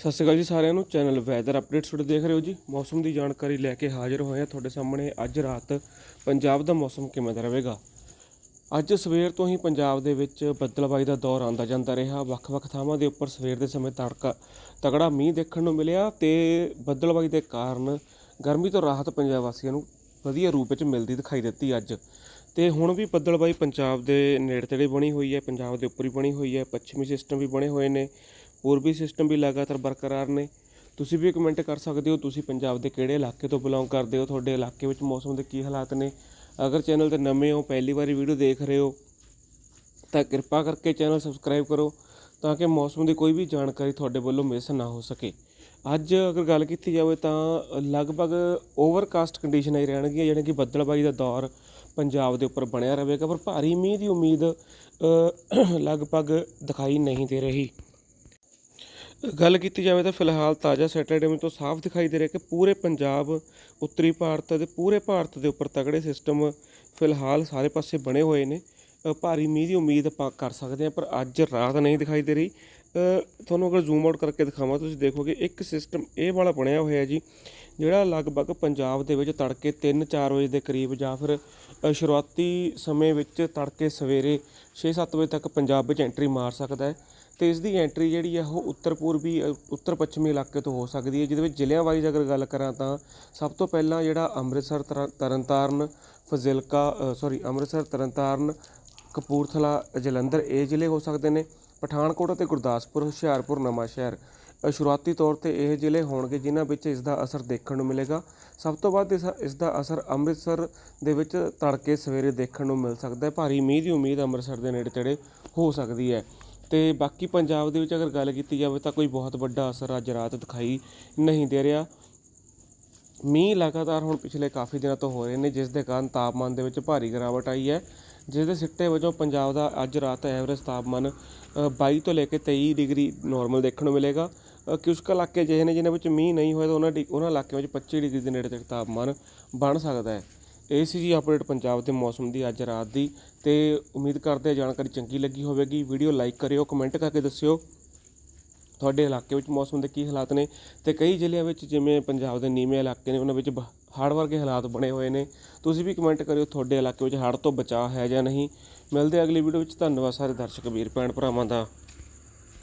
ਸਤਿ ਸ਼੍ਰੀ ਅਕਾਲ ਜੀ ਸਾਰਿਆਂ ਨੂੰ। ਚੈਨਲ ਵੈਦਰ ਅਪਡੇਟਸ ਤੁਹਾਡੇ ਦੇਖ ਰਹੇ ਹੋ ਜੀ। ਮੌਸਮ ਦੀ ਜਾਣਕਾਰੀ ਲੈ ਕੇ ਹਾਜ਼ਰ ਹੋਏ ਹਾਂ ਤੁਹਾਡੇ ਸਾਹਮਣੇ। ਅੱਜ ਰਾਤ ਪੰਜਾਬ ਦਾ ਮੌਸਮ ਕਿਵੇਂ ਦਾ ਰਹੇਗਾ? ਅੱਜ ਸਵੇਰ ਤੋਂ ਹੀ ਪੰਜਾਬ ਦੇ ਵਿੱਚ ਬੱਦਲਬਾਈ ਦਾ ਦੌਰ ਆਂਦਾ ਜਾਂਦਾ ਰਿਹਾ। ਵੱਖ-ਵੱਖ ਥਾਵਾਂ ਦੇ ਉੱਪਰ ਸਵੇਰ ਦੇ ਸਮੇਂ ਤੜਕਾ ਤਗੜਾ ਮੀਂਹ ਦੇਖਣ ਨੂੰ ਮਿਲਿਆ ਤੇ ਬੱਦਲਬਾਈ ਦੇ ਕਾਰਨ ਗਰਮੀ ਤੋਂ ਰਾਹਤ ਪੰਜਾਬ ਵਾਸੀਆਂ ਨੂੰ ਵਧੀਆ ਰੂਪ ਵਿੱਚ ਮਿਲਦੀ ਦਿਖਾਈ ਦਿੱਤੀ ਅੱਜ। ਤੇ ਹੁਣ ਵੀ ਬੱਦਲਬਾਈ ਪੰਜਾਬ ਦੇ ਨੇੜੇ ਤੇੜੇ ਬਣੀ ਹੋਈ ਹੈ, ਪੰਜਾਬ ਦੇ ਉੱਪਰ ਹੀ ਬਣੀ ਹੋਈ ਹੈ, ਪੱਛਮੀ ਸਿਸਟਮ ਵੀ ਬਣੇ ਹੋਏ ਨੇ। ਹੋਰ ਵੀ ਸਿਸਟਮ ਵੀ ਲਗਾਤਾਰ ਬਰਕਰਾਰ ਨੇ। ਤੁਸੀਂ ਵੀ ਕਮੈਂਟ ਕਰ ਸਕਦੇ ਹੋ, ਤੁਸੀਂ ਪੰਜਾਬ ਦੇ ਕਿਹੜੇ ਇਲਾਕੇ ਤੋਂ ਬਿਲੋਂਗ ਕਰਦੇ ਹੋ, ਤੁਹਾਡੇ ਇਲਾਕੇ ਵਿੱਚ ਮੌਸਮ ਦੇ ਕੀ ਹਾਲਾਤ ਨੇ। ਅਗਰ ਚੈਨਲ ਤੇ ਨਵੇਂ ਹੋ, ਪਹਿਲੀ ਵਾਰੀ ਵੀਡੀਓ ਦੇਖ ਰਹੇ ਹੋ, ਤਾਂ ਕਿਰਪਾ ਕਰਕੇ ਚੈਨਲ ਸਬਸਕ੍ਰਾਈਬ ਕਰੋ, ਤਾਂ ਕਿ ਮੌਸਮ ਦੀ ਕੋਈ ਵੀ ਜਾਣਕਾਰੀ ਤੁਹਾਡੇ ਵੱਲੋਂ ਮਿਸ ਨਾ ਹੋ ਸਕੇ। ਅੱਜ ਅਗਰ ਗੱਲ ਕੀਤੀ ਜਾਵੇ ਤਾਂ ਲਗਭਗ ਓਵਰਕਾਸਟ ਕੰਡੀਸ਼ਨ ਹੀ ਰਹਿਣਗੀਆਂ ਜਿਹੜੇ ਕਿ ਬੱਦਲਬਾਈ ਦਾ ਦੌਰ ਪੰਜਾਬ ਦੇ ਉੱਪਰ ਬਣਿਆ ਰਹੇਗਾ, ਪਰ ਭਾਰੀ ਮੀਂਹ ਦੀ ਉਮੀਦ ਲਗਭਗ ਦਿਖਾਈ ਨਹੀਂ ਦੇ ਰਹੀ। ਗੱਲ ਕੀਤੀ ਜਾਵੇ ਤਾਂ ਫਿਲਹਾਲ ਤਾਜ਼ਾ ਸੈਟਰਡੇ ਵਿੱਚ ਤੋਂ ਸਾਫ਼ ਦਿਖਾਈ ਦੇ ਰਿਹਾ ਕਿ ਪੂਰੇ ਪੰਜਾਬ, ਉੱਤਰੀ ਭਾਰਤ ਅਤੇ ਪੂਰੇ ਭਾਰਤ ਦੇ ਉੱਪਰ ਤਗੜੇ ਸਿਸਟਮ ਫਿਲਹਾਲ ਸਾਰੇ ਪਾਸੇ ਬਣੇ ਹੋਏ ਨੇ। ਭਾਰੀ ਮੀਂਹ ਦੀ ਉਮੀਦ ਆਪਾਂ ਕਰ ਸਕਦੇ ਹਾਂ, ਪਰ ਅੱਜ ਰਾਤ ਨਹੀਂ ਦਿਖਾਈ ਦੇ ਰਹੀ। ਤੁਹਾਨੂੰ ਅਗਰ ਜ਼ੂਮ ਆਊਟ ਕਰਕੇ ਦਿਖਾਵਾਂ, ਤੁਸੀਂ ਦੇਖੋਗੇ ਇੱਕ ਸਿਸਟਮ ਇਹ ਵਾਲਾ ਬਣਿਆ ਹੋਇਆ ਜੀ, ਜਿਹੜਾ ਲਗਭਗ ਪੰਜਾਬ ਦੇ ਵਿੱਚ ਤੜਕੇ 3-4 ਵਜੇ ਦੇ ਕਰੀਬ ਜਾਂ ਫਿਰ ਸ਼ੁਰੂਆਤੀ ਸਮੇਂ ਵਿੱਚ ਤੜਕੇ ਸਵੇਰੇ 6-7 ਵਜੇ ਤੱਕ ਪੰਜਾਬ ਵਿੱਚ ਐਂਟਰੀ ਮਾਰ ਸਕਦਾ ਹੈ। ਤੇ ਇਸ ਦੀ ਐਂਟਰੀ ਜਿਹੜੀ ਹੈ, ਉਹ ਉੱਤਰ ਪੂਰਬੀ ਉੱਤਰ ਪੱਛਮੀ ਇਲਾਕੇ ਤੋਂ ਹੋ ਸਕਦੀ ਹੈ, ਜਿਹਦੇ ਵਿੱਚ ਜ਼ਿਲ੍ਹਿਆਂ ਵਾਈਜ਼ ਅਗਰ ਗੱਲ ਕਰਾਂ ਤਾਂ ਸਭ ਤੋਂ ਪਹਿਲਾਂ ਜਿਹੜਾ ਅੰਮ੍ਰਿਤਸਰ ਤਰਨ- ਤਰਨਤਾਰਨ, ਫਜ਼ਿਲਕਾ ਸੌਰੀ ਅੰਮ੍ਰਿਤਸਰ, ਤਰਨਤਾਰਨ, ਕਪੂਰਥਲਾ, ਜਲੰਧਰ, ਇਹ ਜ਼ਿਲ੍ਹੇ ਹੋ ਸਕਦੇ ਨੇ। ਪਠਾਨਕੋਟ ਅਤੇ ਗੁਰਦਾਸਪੁਰ, ਹੁਸ਼ਿਆਰਪੁਰ ਨਵਾਂਸ਼ਹਿਰ ਸ਼ੁਰੂਆਤੀ ਤੌਰ ਤੇ ਇਹ ਜ਼ਿਲ੍ਹੇ ਹੋਣਗੇ ਜਿਨ੍ਹਾਂ ਵਿੱਚ ਇਸ ਦਾ ਅਸਰ ਦੇਖਣ ਨੂੰ ਮਿਲੇਗਾ। ਸਭ ਤੋਂ ਵੱਧ ਇਸ ਇਸ ਦਾ ਅਸਰ ਅੰਮ੍ਰਿਤਸਰ ਦੇ ਵਿੱਚ ਤੜਕੇ ਸਵੇਰੇ ਦੇਖਣ ਨੂੰ ਮਿਲ ਸਕਦਾ ਹੈ। ਭਾਰੀ ਮੀਂਹ ਦੀ ਉਮੀਦ ਅੰਮ੍ਰਿਤਸਰ ਦੇ ਨੇੜੇ ਤੇੜੇ ਹੋ ਸਕਦੀ ਹੈ। ਤੇ ਬਾਕੀ ਪੰਜਾਬ ਦੇ ਵਿੱਚ ਅਗਰ ਗੱਲ ਕੀਤੀ ਜਾਵੇ ਤਾਂ ਕੋਈ ਬਹੁਤ ਵੱਡਾ ਅਸਰ ਅੱਜ ਰਾਤ ਦਿਖਾਈ ਨਹੀਂ ਦੇ ਰਿਹਾ। ਮੀਂਹ ਲਗਾਤਾਰ ਹੁਣ ਪਿਛਲੇ ਕਾਫੀ ਦਿਨਾਂ ਤੋਂ ਹੋ ਰਹੇ ਨੇ, ਜਿਸ ਦੇ ਕਾਰਨ ਤਾਪਮਾਨ ਦੇ ਵਿੱਚ ਭਾਰੀ ਗਿਰਾਵਟ ਆਈ ਹੈ। ਜਿਸ ਦੇ ਸਿੱਟੇ ਵਜੋਂ ਪੰਜਾਬ ਦਾ ਅੱਜ ਰਾਤ ਐਵਰੇਜ ਤਾਪਮਾਨ ਅ, 22 ਤੋਂ ਲੈ ਕੇ 23 ਡਿਗਰੀ ਨੋਰਮਲ ਦੇਖਣ ਨੂੰ ਮਿਲੇਗਾ। ਅ, ਕੁਝ ਕੁ ਇਲਾਕੇ ਅਜਿਹੇ ਨੇ ਜਿਨ੍ਹਾਂ ਵਿੱਚ ਮੀਂਹ ਨਹੀਂ ਹੋਇਆ ਤਾਂ ਉਹਨਾਂ ਡਿ- ਉਹਨਾਂ ਇਲਾਕਿਆਂ ਵਿੱਚ 25 ਡਿਗਰੀ ਦੇ ਨੇੜੇ ਤੱਕ ਤਾਪਮਾਨ ਬਣ ਸਕਦਾ ਹੈ। ਇਹ ਸੀ ਜੀ ਅਪਡੇਟ ਪੰਜਾਬ ਦੇ ਮੌਸਮ ਦੀ ਅੱਜ ਰਾਤ ਦੀ ਤੇ ਉਮੀਦ ਕਰਦੇ ਹਾਂ ਜਾਣਕਾਰੀ ਚੰਗੀ ਲੱਗੀ ਹੋਵੇਗੀ। ਵੀਡੀਓ ਲਾਈਕ ਕਰਿਓ ਕਮੈਂਟ ਕਰਕੇ ਦੱਸਿਓ ਤੁਹਾਡੇ ਇਲਾਕੇ ਵਿੱਚ ਮੌਸਮ ਦੇ ਕੀ ਹਾਲਾਤ ਨੇ ਤੇ ਕਈ ਜ਼ਿਲ੍ਹਿਆਂ ਵਿੱਚ ਜਿਵੇਂ ਪੰਜਾਬ ਦੇ ਨੀਵੇਂ ਇਲਾਕੇ ਨੇ ਉਹਨਾਂ ਵਿੱਚ ਬ- ਹੜ੍ਹ ਵਰਗੇ ਹਾਲਾਤ ਬਣੇ ਹੋਏ ਨੇ। ਤੁਸੀਂ ਵੀ ਕਮੈਂਟ ਕਰਿਓ ਤੁਹਾਡੇ ਇਲਾਕੇ ਵਿੱਚ ਹੜ੍ਹ ਤੋਂ ਬਚਾਅ ਹੈ ਜਾਂ ਨਹੀਂ। ਮਿਲਦੇ ਅਗਲੀ ਵੀਡੀਓ ਵਿੱਚ। ਧੰਨਵਾਦ ਸਾਰੇ ਦਰਸ਼ਕ, ਵੀਰ, ਭੈਣ ਭਰਾਵਾਂ ਦਾ।